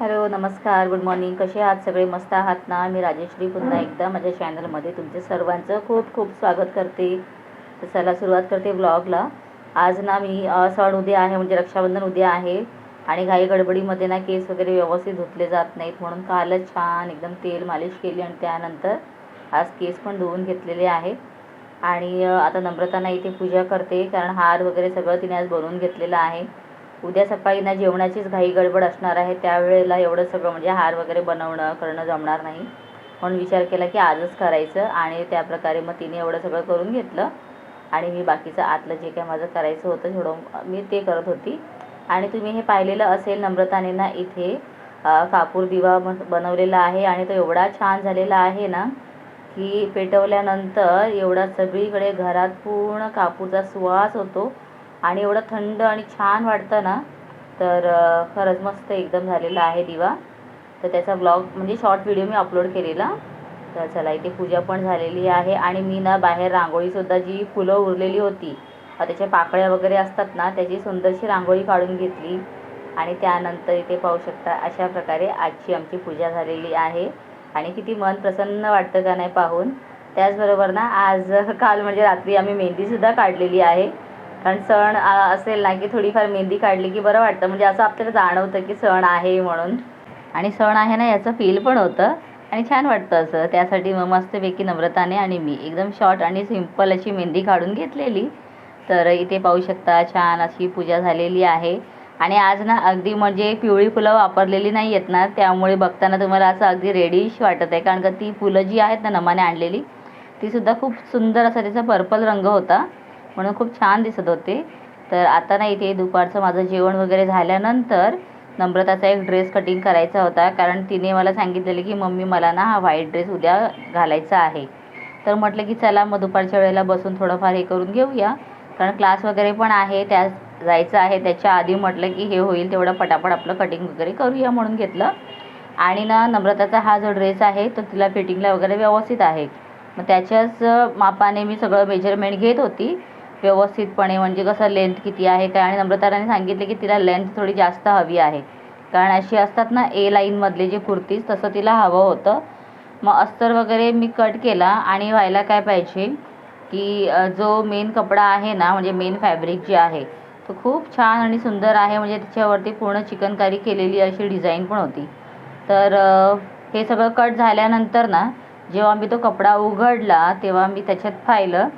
Hello नमस्कार good morning. कसे आहात? सगळे मस्त आहात ना? मी राजेश्री पुन्हा एकदा माझ्या चॅनलमध्ये तुमचे सर्वांचं खूप खूप स्वागत करते. तर चला सुरुवात करते ब्लॉगला आज ना मी सण उद्या आहे म्हणजे रक्षाबंधन उद्या आहे. आणि घाई गडबडीमध्ये ना केस वगैरे व्यवस्थित धुतले जात नाहीत. म्हणून कालच छान एकदम तेल मालिश केली आणि त्यानंतर आज केस पण धुवून घेतलेले आहे. आणि आता नम्रताना इथे पूजा करते कारण हार वगैरे सगळं तिने आज बनवून घेतलेलं आहे. उद्या सकाळी ना जेवणाचीच घाई गडबड असणार आहे. त्यावेळेला एवढं सगळं म्हणजे हार वगैरे बनवणं करणं जमणार नाही. म्हणून विचार केला की आजच करायचं आणि त्याप्रकारे मग तिने एवढं सगळं करून घेतलं. आणि मी बाकीचं आतलं जे काय माझं करायचं होतं थोडं मी ते करत होती. आणि तुम्ही हे पाहिलेलं असेल नम्रताने ना इथे कापूर दिवा बनवलेला आहे आणि तो एवढा छान झालेला आहे ना की पेटवल्यानंतर एवढा सगळीकडे घरात पूर्ण कापूरचा सुवास होतो. आणि एवढं थंड आणि छान वाटतं ना तर खरंच मस्त एकदम झालेला आहे दिवा. तर त्याचा ब्लॉग म्हणजे शॉर्ट व्हिडिओ मी अपलोड केलेला. तर चला इथे पूजा पण झालेली आहे आणि मी ना बाहेर रांगोळीसुद्धा जी फुलं उरलेली होती त्याच्या पाकळ्या वगैरे असतात ना त्याची सुंदरशी रांगोळी काढून घेतली. आणि त्यानंतर इथे पाहू शकता अशा प्रकारे आजची आमची पूजा झालेली आहे. आणि किती मन प्रसन्न वाटतं का नाही पाहून. त्याचबरोबर ना आज काल म्हणजे रात्री आम्ही मेहंदीसुद्धा काढलेली आहे. कारण सण आ, असेल ना की थोडीफार मेहंदी काढली की बरं वाटतं. म्हणजे असं आपल्याला जाणवतं की सण आहे म्हणून. आणि सण आहे ना याचं फील पण होतं. आणि छान वाटतं असं. त्यासाठी मग मस्तपैकी नम्रताने आणि मी एकदम शॉर्ट आणि सिंपल अशी मेहंदी काढून घेतलेली. तर इथे पाहू शकता छान अशी पूजा झालेली आहे. आणि आज ना अगदी म्हणजे पिवळी फुलं वापरलेली नाही आहेत ना त्यामुळे बघताना तुम्हाला असं अगदी रेडिश वाटत आहे. कारण का ती फुलं जी आहेत ना नमाने आणलेली तीसुद्धा खूप सुंदर असा त्याचा पर्पल रंग होता. म्हणून खूप छान दिसत होते. तर आता ना इथे दुपारचं माझं जेवण वगैरे झाल्यानंतर नम्रताचा एक ड्रेस कटिंग करायचा होता. कारण तिने मला सांगितलेलं की मम्मी मला ना हा व्हाईट ड्रेस उद्या घालायचा आहे. तर म्हटलं की चला मग दुपारच्या वेळेला बसून थोडंफार हे करून घेऊया. कारण क्लास वगैरे पण आहे त्या जायचं आहे त्याच्या आधी म्हटलं की हे होईल तेवढं पटापट आपलं कटिंग वगैरे करूया म्हणून घेतलं. आणि ना नम्रताचा हा जो ड्रेस आहे तो तिला फिटिंगला वगैरे व्यवस्थित आहे. मग त्याच्याच मापाने मी सगळं मेजरमेंट घेत होती. व्यवस्थितपणे म्हणजे कसं लेंथ किती आहे काय? आणि नम्रताराने सांगितले की तिला लेंथ थोडी जास्त हवी आहे. कारण अशी असतात ना ए लाईनमधले जे कुर्तीज तसं तिला हवं होतं. मग अस्तर वगैरे मी कट केला आणि व्हायला काय पाहिजे की जो मेन कपडा आहे ना म्हणजे मेन फॅब्रिक जे आहे तो खूप छान आणि सुंदर आहे. म्हणजे त्याच्यावरती पूर्ण चिकनकारी केलेली अशी डिझाईन पण होती. तर हे सगळं कट झाल्यानंतर ना जेव्हा मी तो कपडा उघडला तेव्हा मी त्याच्यात पाहिलं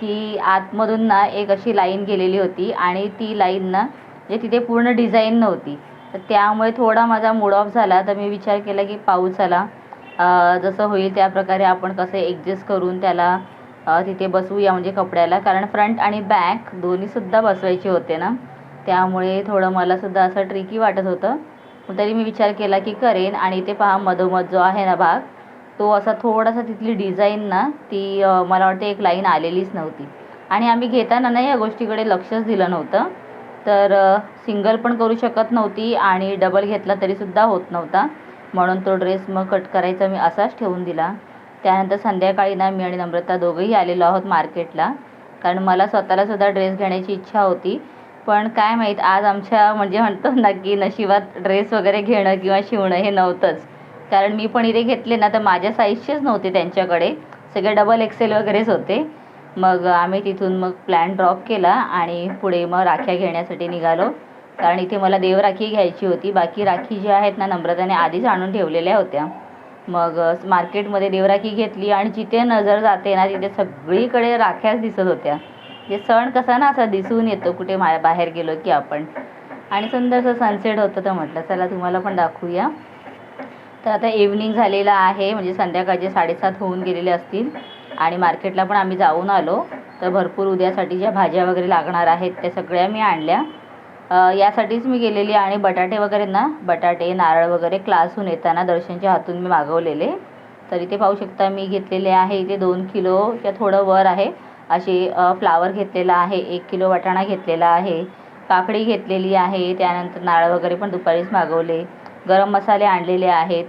की आतमधून ना एक अशी लाईन गेलेली होती आणि ती लाईन ना म्हणजे तिथे पूर्ण डिझाईन नव्हती. तर त्यामुळे थोडा माझा मूड ऑफ झाला. तर मी विचार केला की पाऊस आला जसं होईल त्या प्रकारे आपण कसं ॲडजस्ट करून त्याला तिथे बसवूया म्हणजे कपड्याला. कारण फ्रंट आणि बॅक दोन्हीसुद्धा बसवायचे होते ना. त्यामुळे थोडं मलासुद्धा असं ट्रिकी वाटत होतं. तरी मी विचार केला की करेन. आणि ते पहा मधोमध जो आहे ना भाग तो असा थोडासा तिथली डिझाईन ना ती मला वाटते एक लाईन आलेलीच नव्हती. आणि आम्ही घेताना ना या गोष्टीकडे लक्षच दिलं नव्हतं. तर सिंगल पण करू शकत नव्हती आणि डबल घेतला तरीसुद्धा होत नव्हता. म्हणून तो ड्रेस मग कट करायचा मी असाच ठेवून दिला. त्यानंतर संध्याकाळी ना मी आणि नम्रता दोघंही आलेलो आहोत मार्केटला कारण मला स्वतःला सुद्धा ड्रेस घेण्याची इच्छा होती. पण काय माहीत आज आमच्या म्हणजे म्हणतो ना की नशिबात ड्रेस वगैरे घेणं किंवा शिवणं हे नव्हतंच. कारण मी पण इथे घेतले ना तर माझ्या साईजचेच नव्हते त्यांच्याकडे. सगळे डबल एक्सेल वगैरेच होते. मग आम्ही तिथून मग प्लॅन ड्रॉप केला आणि पुढे मग राख्या घेण्यासाठी निघालो. कारण इथे मला देवराखी घ्यायची होती. बाकी राखी ज्या आहेत ना नम्रताने आधीच आणून ठेवलेल्या होत्या. मग मार्केटमध्ये देवराखी घेतली आणि जिथे नजर जाते ना तिथे सगळीकडे राख्याच दिसत होत्या. जे सण कसा ना असा दिसून येतो कुठे मा बाहेर गेलो की आपण. आणि सुंदरसं सनसेट होतं तर म्हटलं चला तुम्हाला पण दाखवूया. तर आता इव्हनिंग झालेलं आहे. म्हणजे संध्याकाळचे साडेसात होऊन गेलेले असतील. आणि मार्केटला पण आम्ही जाऊन आलो. तर भरपूर उद्यासाठी ज्या भाज्या वगैरे लागणार आहेत त्या सगळ्या मी आणल्या. यासाठीच मी गेलेली आणि बटाटे वगैरे ना बटाटे नारळ वगैरे क्लासहून येताना दर्शनच्या हातून मी मागवलेले. तर इथे पाहू शकता मी घेतलेले आहे. इथे दोन किलोच्या थोडं वर आहे. असे फ्लावर घेतलेला आहे. एक किलो वाटाणा घेतलेला आहे. काकडी घेतलेली आहे. त्यानंतर नारळ वगैरे पण दुपारीच मागवले. गरम मसाले आणलेले आहेत.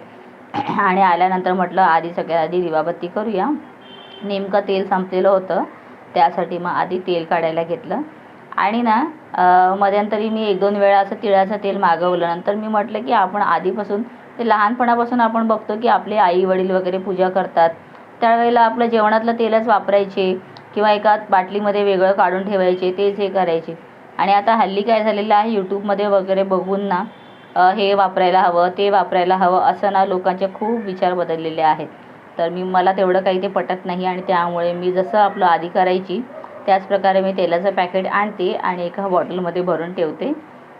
आणि आल्यानंतर म्हटलं आधी सगळ्यात आधी दिवाबत्ती करूया. नेमकं तेल संपलेलं होतं. त्यासाठी मग आधी तेल काढायला घेतलं. आणि ना मध्यंतरी मी एक दोन वेळा असं तिळाचं तेल मागवलं. नंतर मी म्हटलं की आपण आधीपासून ते लहानपणापासून आपण बघतो की आपले आई वडील वगैरे पूजा करतात. त्यावेळेला आपलं जेवणातलं तेलच वापरायचे किंवा एका बाटलीमध्ये वेगळं काढून ठेवायचे तेच हे करायचे. आणि आता हल्ली काय झालेलं आहे यूट्यूबमध्ये वगैरे बघून ना हे वापरायला हवं ते वापरायला हवं असं ना लोकांचे खूप विचार बदललेले आहेत. तर मी मला तेवढं काही ते पटत नाही आणि त्यामुळे मी जसं आपलं आधी करायची त्याच प्रकारे मी तेलाचं पॅकेट आणते आणि एका बॉटलमध्ये भरून ठेवते.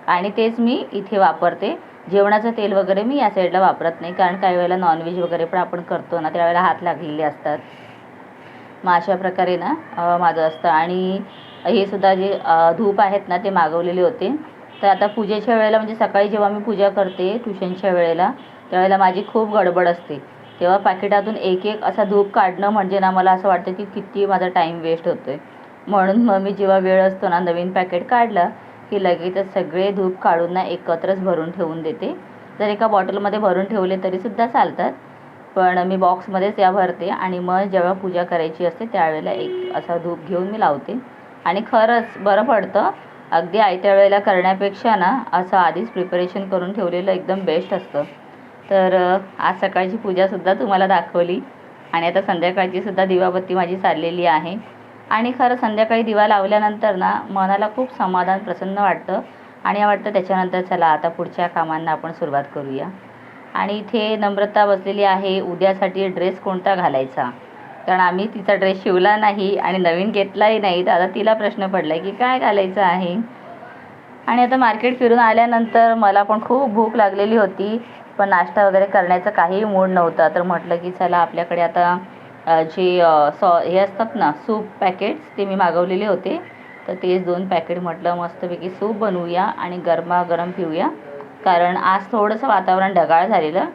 आणि तेच मी इथे वापरते. जेवणाचं तेल वगैरे मी या साईडला वापरत नाही कारण काही वेळेला नॉनव्हेज वगैरे पण आपण करतो ना त्यावेळेला हात लागलेले असतात. मग अशा प्रकारे ना माझं असतं. आणि हे सुद्धा जे धूप आहेत ना ते मागवलेले होते. तर आता पूजेच्या वेळेला म्हणजे सकाळी जेव्हा मी पूजा करते ट्युशनच्या वेळेला त्यावेळेला माझी खूप गडबड असते. तेव्हा पाकिटातून एक एक असा धूप काढणं म्हणजे ना मला असं वाटतं की किती माझा टाईम वेस्ट होतो आहे म्हणून मग मी जेव्हा वेळ असतो ना नवीन पॅकेट काढलं की लगेचच सगळे धूप काढून ना एकत्रच भरून ठेवून देते. जर एका बॉटलमध्ये भरून ठेवले तरीसुद्धा चालतात. पण मी बॉक्समध्येच या भरते आणि मग जेव्हा पूजा करायची असते त्यावेळेला एक असा धूप घेऊन मी लावते. आणि खरंच बरं पडतं. अगदी आयत्या वेळेला करण्यापेक्षा ना असं आधीच प्रिपरेशन करून ठेवलेलं एकदम बेस्ट असतं. तर आज सकाळची पूजासुद्धा तुम्हाला दाखवली आणि आता संध्याकाळचीसुद्धा दिवाबत्ती माझी चाललेली आहे. आणि खरं संध्याकाळी दिवा लावल्यानंतर ना मनाला खूप समाधान प्रसन्न वाटतं आणि वाटतं त्याच्यानंतर चला आता पुढच्या कामांना आपण सुरुवात करूया. आणि इथे नम्रता बसलेली आहे उद्यासाठी ड्रेस कोणता घालायचा? कारण आम्ही तिचा ड्रेस शिवला नाही आणि नवीन घेतलाही नाही. तर आता तिला प्रश्न पडला की काय घालायचं आहे? आणि आता मार्केट फिरून आल्यानंतर मला पण खूप भूक लागलेली होती. पण नाश्ता वगैरे करण्याचा काहीही मूड नव्हता. तर म्हटलं की चला आपल्याकडे आता जे सॉ हे असतात ना सूप पॅकेट्स ते मी मागवलेले होते. तर तेच दोन पॅकेट म्हटलं मस्तपैकी सूप बनवूया आणि गरमागरम पिऊया. कारण आज थोडंसं वातावरण ढगाळ झालेलं.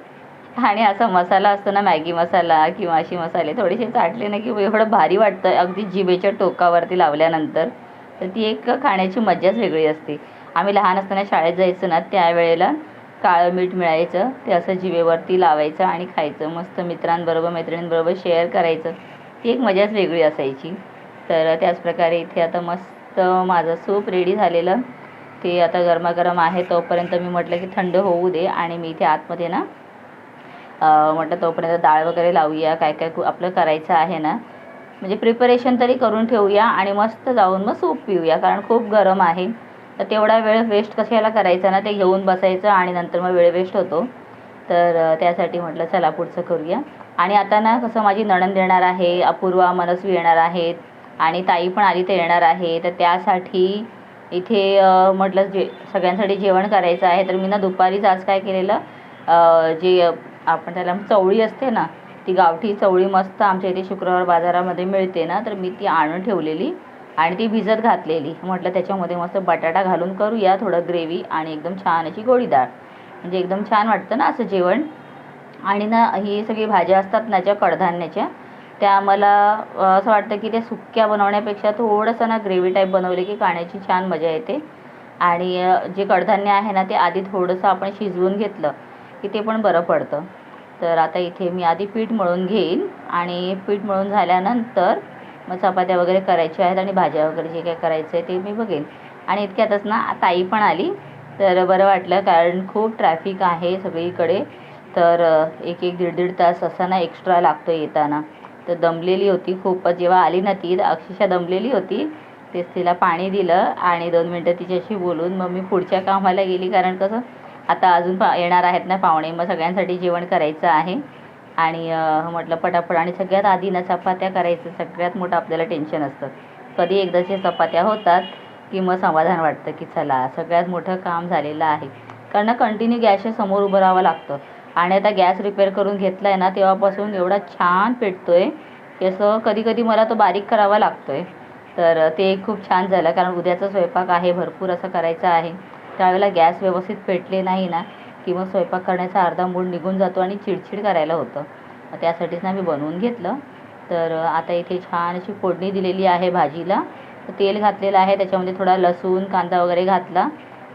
आणि असा मसाला असतो ना मॅगी मसाला किंवा अशी मसाले थोडेसे चाटले ना की एवढं भारी वाटतं. अगदी जिभेच्या टोकावरती लावल्यानंतर तर ती एक खाण्याची मज्जाच वेगळी असते. आम्ही लहान असताना शाळेत जायचो ना त्यावेळेला काळं मीठ मिळायचं ते असं जिभेवरती लावायचं आणि खायचं. मस्त मित्रांबरोबर मैत्रिणींबरोबर शेअर करायचं. ती एक मजाच वेगळी असायची. तर त्याचप्रकारे इथे आता मस्त माझं सूप रेडी झालेलं. ते आता गरमागरम आहे तोपर्यंत मी म्हटलं की थंड होऊ दे आणि मी इथे आतमध्ये ना म्हटलं तोपर्यंत डाळ वगैरे लावूया काय काय आपलं करायचं आहे ना. म्हणजे प्रिपरेशन तरी करून ठेवूया आणि मस्त जाऊन मग सूप पिऊया कारण खूप गरम आहे. तर तेवढा वेळ वेस्ट कशाला करायचा ना ते घेऊन बसायचं आणि नंतर मग वेळ वेस्ट होतो. तर त्यासाठी म्हटलं चला पुढचं करूया. आणि आता ना कसं माझी नणंद येणार आहे अपूर्वा मनस्वी येणार आहेत आणि ताई पण आली तर येणार आहे. तर त्यासाठी इथे म्हटलं जे सगळ्यांसाठी जेवण करायचं आहे. तर मी ना दुपारीच आज काय केलेलं जे आपण त्याला चवळी असते ना ती गावठी चवळी मस्त आमच्या इथे शुक्रवार बाजारामध्ये मिळते ना तर मी ती आणून ठेवलेली आणि ती भिजत घातलेली. म्हटलं त्याच्यामध्ये मस्त बटाटा घालून करूया थोडं ग्रेव्ही आणि एकदम छान अशी गोळीदार म्हणजे एकदम छान वाटतं ना असं जेवण. आणि ना ही सगळी भाज्या असतात ना ज्या कडधान्याच्या त्या मला असं वाटतं की त्या सुक्या बनवण्यापेक्षा थोडंसं ना ग्रेव्ही टाईप बनवले की खाण्याची छान मजा येते. आणि जे कडधान्य आहे ना ते आधी थोडंसं आपण शिजवून घेतलं की ते पण बरं पडतं. तर आता इथे मी आधी पीठ मळून घेईन आणि पीठ मळून झाल्यानंतर मग चपात्या वगैरे करायच्या आहेत आणि भाज्या वगैरे जे काय करायचं आहे ते मी बघेन. आणि इतक्यातच ना ताई पण आली तर बरं वाटलं कारण खूप ट्रॅफिक आहे सगळीकडे. तर एक एक दीड दीड तास असा ना एक्स्ट्रा लागतो येताना. तर दमलेली होती खूपच. जेव्हा आली ना ती अक्षरशः दमलेली होती. तेच तिला पाणी दिलं आणि दोन मिनटं तिच्याशी बोलून मग मी पुढच्या कामाला गेली कारण कसं आता अजून पा येणार आहेत ना पाहुणे. मग सगळ्यांसाठी जेवण करायचं आहे. आणि म्हटलं पटापट. आणि सगळ्यात आधी ना चपात्या करायचं. सगळ्यात मोठं आपल्याला टेन्शन असतं. कधी एकदाच्या चपात्या होतात की मग समाधान वाटतं की चला सगळ्यात मोठं काम झालेलं आहे. कारण ना कंटिन्यू गॅसच्या समोर उभं राहावं लागतं. आणि आता गॅस रिपेअर करून घेतला आहे ना तेव्हापासून एवढा छान पेटतो आहे की असं कधी कधी मला तो बारीक करावा लागतो आहे तर ते खूप छान झालं. कारण उद्याचा स्वयंपाक आहे. भरपूर असं करायचं आहे. त्यावेळेला गॅस व्यवस्थित पेटले नाही ना की मग स्वयंपाक करण्याचा अर्धा मूड निघून जातो आणि चिडचिड करायला होतं. मग त्यासाठीच ना मी बनवून घेतलं. तर आता इथे छान अशी फोडणी दिलेली आहे भाजीला. तर तेल घातलेलं आहे त्याच्यामध्ये थोडा लसूण कांदा वगैरे घातला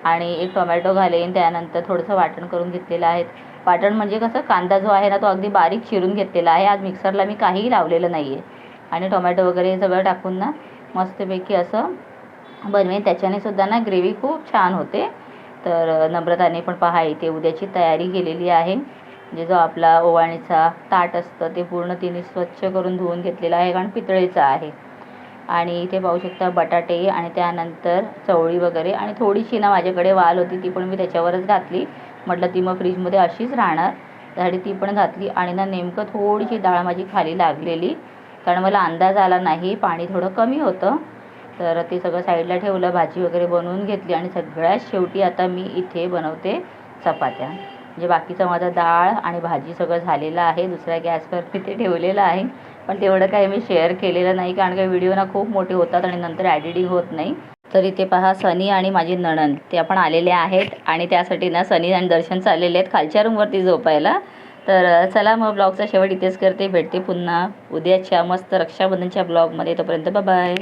आणि एक टोमॅटो घालेन. त्यानंतर थोडंसं वाटण करून घेतलेलं आहे. वाटण म्हणजे कसं कांदा जो आहे ना तो अगदी बारीक चिरून घेतलेला आहे. आज मिक्सरला मी काहीही लावलेलं नाही आहे आणि टोमॅटो वगैरे सगळं टाकून ना मस्तपैकी असं बनवेन. त्याच्याने सुद्धा ना ग्रेव्ही खूप छान होते. तर नम्रताने पण पहा इथे उद्याची तयारी केलेली आहे. म्हणजे जो आपला ओवाळणीचा ताट असतं ते पूर्ण तिने स्वच्छ करून धुवून घेतलेला आहे कारण पितळेचा आहे. आणि इथे पाहू शकता बटाटे आणि त्यानंतर चवळी वगैरे. आणि थोडीशी ना माझ्याकडे वाल होती ती पण मी त्याच्यावरच घातली. म्हटलं ती मग फ्रीजमध्ये अशीच राहणार. त्यासाठी ती पण घातली आणि ना नेमकं थोडीशी डाळ माझी खाली लागलेली. कारण मला अंदाज आला नाही पाणी थोडं कमी होतं. तर ते सगळं साईडला ठेवलं भाजी वगैरे बनवून घेतली आणि सगळ्यात शेवटी आता मी इथे बनवते चपात्या. म्हणजे बाकीचं माझं डाळ आणि भाजी सगळं झालेलं आहे दुसऱ्या गॅसवर तिथे ते ठेवलेलं आहे. पण तेवढं काही मी शेअर केलेलं नाही कारण का व्हिडिओ ना खूप मोठे होतात आणि नंतर ॲडिटिंग होत नाही. तर इथे पहा सनी आणि माझी नणंद ते आपण आलेले आहेत आणि त्यासाठी ना सनी आणि दर्शन चाललेले आहेत खालच्या रूमवरती झोपायला. तर चला मग ब्लॉगचा शेवट इथेच करते. भेटते पुन्हा. उद्याच्या मस्त रक्षाबंधनच्या ब्लॉगमध्ये. तोपर्यंत बाय